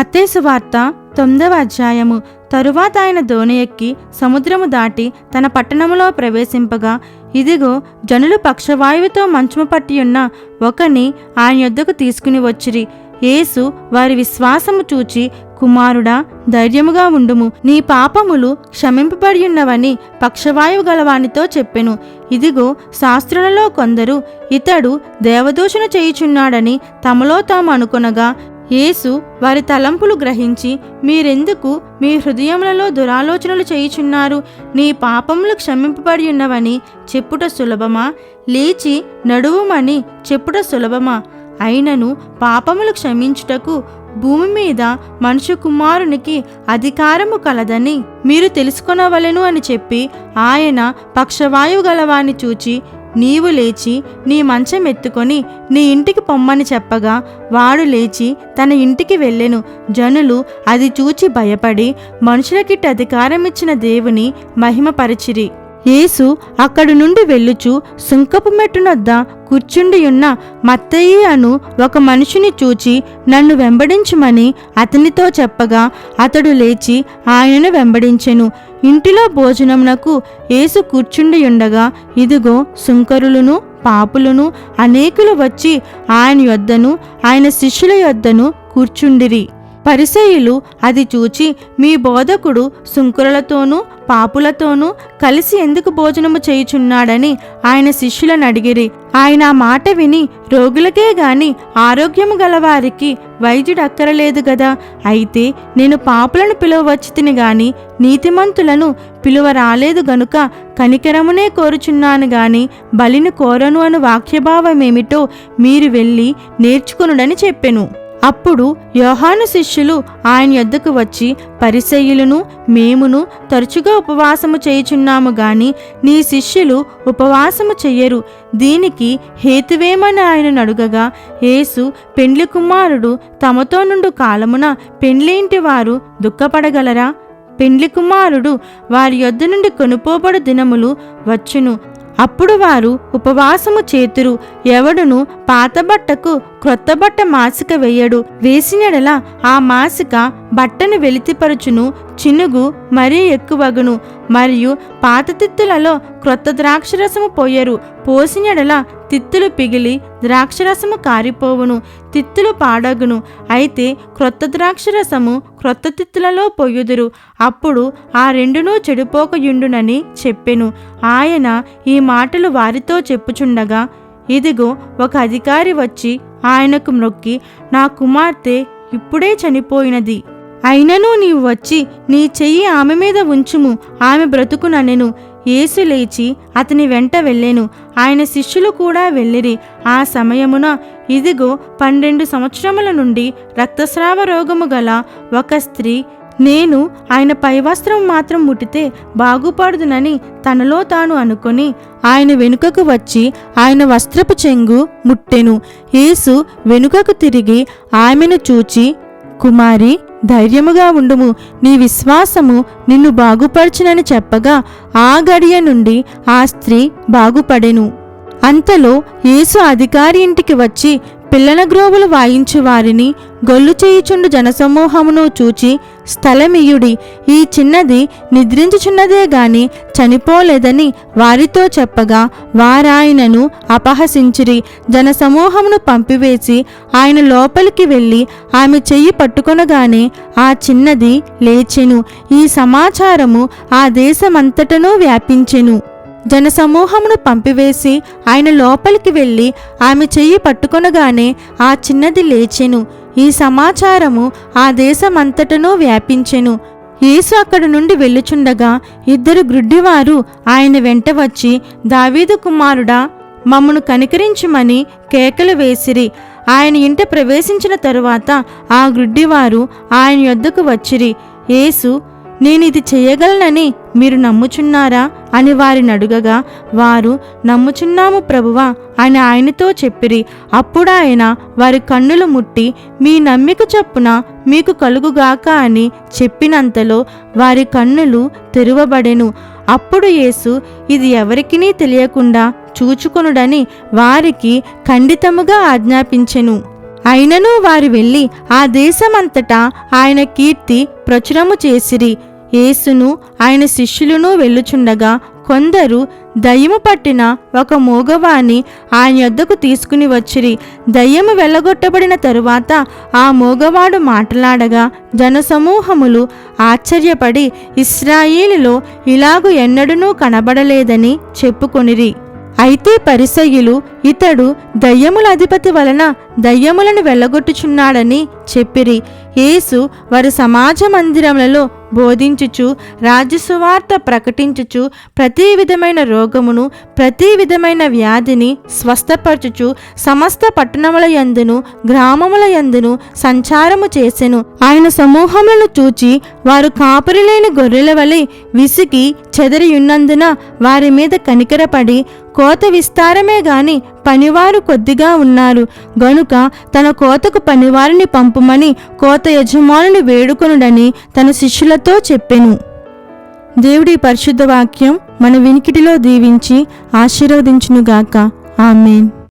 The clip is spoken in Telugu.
మత్తేసు వార్త తొమ్మిదవ అధ్యాయము. తరువాత ఆయన దోణి ఎక్కి సముద్రము దాటి తన పట్టణములో ప్రవేశింపగా ఇదిగో జనులు పక్షవాయువుతో మంచము పట్టి ఉన్న ఒకని ఆయన యొద్దకు తీసుకుని వచ్చిరి. యేసు వారి విశ్వాసము చూచి కుమారుడా ధైర్యముగా ఉండుము. నీ పాపములు క్షమింపబడి ఉన్నవని పక్షవాయువు గలవానితో చెప్పెను. ఇదిగో శాస్త్రులలో కొందరు ఇతడు దేవదూషణ చేయుచున్నాడని తమలో తాము అనుకొనగా యేసు వారి తలంపులు గ్రహించి మీరెందుకు మీ హృదయములలో దురాలోచనలు చేయుచున్నారు? నీ పాపములు క్షమింపబడి ఉన్నవని చెప్పుట సులభమా? లేచి నడువుమని చెప్పుట సులభమా? అయినను పాపములు క్షమించుటకు భూమి మీద మనుషు కుమారునికి అధికారము కలదని మీరు తెలుసుకొనవలెను అని చెప్పి ఆయన పక్షవాయువు గలవాన్ని చూచి నీవు లేచి నీ మంచం ఎత్తుకొని నీ ఇంటికి పొమ్మని చెప్పగా వాడు లేచి తన ఇంటికి వెళ్ళెను. జనులు అది చూచి భయపడి మనుషులకిట్ అధికారం ఇచ్చిన దేవుని మహిమపరిచిరి. యేసు అక్కడి నుండి వెళ్ళుచు సుంకపు మెట్టునొద్ద కూర్చుండియున్న మత్తయి అను ఒక మనిషిని చూచి నన్ను వెంబడించమని అతనితో చెప్పగా అతడు లేచి ఆయనను వెంబడించెను. ఇంటిలో భోజనమునకు యేసు కూర్చుండియుండగా ఇదిగో సుంకరులను పాపులను అనేకులు వచ్చి ఆయన యొద్దను ఆయన శిష్యుల యొద్దను కూర్చుండిరి. పరిసయులు అది చూచి మీ బోధకుడు సుంకురులతోనూ పాపులతోనూ కలిసి ఎందుకు భోజనము చేయుచున్నాడని ఆయన శిష్యులను అడిగిరి. ఆయన ఆ మాట విని రోగులకే గాని ఆరోగ్యము గలవారికి వైద్యుడు అక్కరలేదు గదా. అయితే నేను పాపులను పిలువవచ్చితిని గాని నీతిమంతులను పిలువ రాలేదు గనుక కనికరమునే కోరుచున్నాను గాని బలిని కోరను అను వాక్యభావమేమిటో మీరు వెళ్ళి నేర్చుకునుడని చెప్పెను. అప్పుడు యోహాను శిష్యులు ఆయన యొద్దకు వచ్చి పరిసయ్యులను మేమును తరచుగా ఉపవాసము చేయుచున్నాము గాని నీ శిష్యులు ఉపవాసము చెయ్యరు. దీనికి హేతువేమని ఆయనను అడుగగా యేసు పెండ్లి కుమారుడు తమతో నుండు కాలమున పెండ్లింటి వారు దుఃఖపడగలరా? పెండ్లి కుమారుడు వారి యొద్ద నుండి కొనుపోబడు దినములు వచ్చును. అప్పుడు వారు ఉపవాసము చేతురు. ఎవడును పాత బట్టకు క్రొత్త బట్ట మాసిక వేయడు. వేసినడల ఆ మాసిక బట్టను వెలితిపరచును. చినుగు మరీ ఎక్కువగును. మరియు పాత తిత్తులలో క్రొత్త ద్రాక్షరసము పోయరు. పోసినడల తిత్తులు పిగిలి ద్రాక్షరసము కారిపోవును తిత్తులు పాడగును. అయితే క్రొత్త ద్రాక్షరసము క్రొత్త తిత్తులలో పొయ్యుదురు అప్పుడు ఆ రెండునూ చెడిపోకయుండునని చెప్పెను. ఆయన ఈ మాటలు వారితో చెప్పుచుండగా ఇదిగో ఒక అధికారి వచ్చి ఆయనకు మ్రొక్కి నా కుమార్తె ఇప్పుడే చనిపోయినది. అయినను నీవు వచ్చి నీ చెయ్యి ఆమె మీద ఉంచుము ఆమె బ్రతుకుననెను. యేసు లేచి అతని వెంట వెళ్ళాను. ఆయన శిష్యులు కూడా వెళ్ళిరి. ఆ సమయమున ఇదిగో పన్నెండు సంవత్సరముల నుండి రక్తస్రావ రోగము గల ఒక స్త్రీ నేను ఆయన పైవస్త్రం మాత్రం ముట్టితే బాగుపడుదునని తనలో తాను అనుకొని ఆయన వెనుకకు వచ్చి ఆయన వస్త్రపు చెంగు ముట్టెను. యేసు వెనుకకు తిరిగి ఆమెను చూచి కుమారి ధైర్యముగా ఉండుము. నీ విశ్వాసము నిన్ను బాగుపరచునని చెప్పగా ఆ గడియ నుండి ఆ స్త్రీ బాగుపడెను. అంతలో యేసు అధికారి ఇంటికి వచ్చి పిల్లన గ్రోవులు వాయించు వారిని గొల్లు చేయుచుండు జనసమూహమును చూచి స్థలమియుడి ఈ చిన్నది నిద్రించుచున్నదే గాని చనిపోలేదని వారితో చెప్పగా వారాయనను అపహసించిరి జనసమూహమును పంపివేసి ఆయన లోపలికి వెళ్ళి ఆమె చెయ్యి పట్టుకొనగానే ఆ చిన్నది లేచెను ఈ సమాచారము ఆ దేశమంతటనూ వ్యాపించెను. జనసమూహమును పంపివేసి ఆయన లోపలికి వెళ్ళి ఆమె చెయ్యి పట్టుకొనగానే ఆ చిన్నది లేచెను. ఈ సమాచారము ఆ దేశమంతటనూ వ్యాపించెను. యేసు అక్కడి నుండి వెళ్ళుచుండగా ఇద్దరు గ్రుడ్డివారు ఆయన వెంట వచ్చి దావీదు కుమారుడా మమ్మను కనికరించుమని కేకలు వేసిరి. ఆయన ఇంట ప్రవేశించిన తరువాత ఆ గ్రుడ్డివారు ఆయన యొద్దకు వచ్చిరి. యేసు నేను ఇది చేయగలనని మీరు నమ్ముచున్నారా? అని వారిని అడుగగా వారు నమ్ముచున్నాము ప్రభువా అని ఆయనతో చెప్పిరి. అప్పుడు ఆయన వారి కన్నులు ముట్టి మీ నమ్మిక చొప్పున మీకు కలుగుగాక అని చెప్పినంతలో వారి కన్నులు తెరువబడెను. అప్పుడు యేసు ఇది ఎవరికినీ తెలియకుండా చూచుకొనుడని వారికి ఖండితముగా ఆజ్ఞాపించెను. అయినను వారు వెళ్ళి ఆ దేశమంతటా ఆయన కీర్తి ప్రచురము చేసిరి. యేసును ఆయన శిష్యులను వెళ్ళుచుండగా కొందరు దయ్యము పట్టిన ఒక మూగవాణ్ణి ఆయన యొద్దకు తీసుకుని వచ్చిరి. దయ్యము వెళ్ళగొట్టబడిన తరువాత ఆ మోగవాడు మాట్లాడగా జనసమూహములు ఆశ్చర్యపడి ఇస్రాయిలులో ఇలాగు ఎన్నడూనూ కనబడలేదని చెప్పుకొనిరి. అయితే పరిసయ్యులు ఇతడు దయ్యముల అధిపతి వలన దయ్యములను వెళ్ళగొట్టుచున్నాడని చెప్పిరి. యేసు వారి సమాజ మందిరములలో బోధించుచు రాజ్యసువార్త ప్రకటించుచు ప్రతి విధమైన రోగమును ప్రతి విధమైన వ్యాధిని స్వస్థపరచుచు సమస్త పట్టణముల యందును గ్రామముల యందును సంచారము చేసెను. ఆయన సమూహములను చూచి వారు కాపురిలేని గొర్రెల వలె విసిగి చెదరియున్నందున వారి మీద కనికరపడి కోత విస్తారమే గాని పనివారు కొద్దిగా ఉన్నారు. గనుక తన కోతకు పనివారిని పంపుమని కోత యజమానుని వేడుకొనుడని తన శిష్యులతో చెప్పెను. దేవుడి పరిశుద్ధ వాక్యం మన వినికిడిలో దీవించి ఆశీర్వదించునుగాక. ఆమెన్.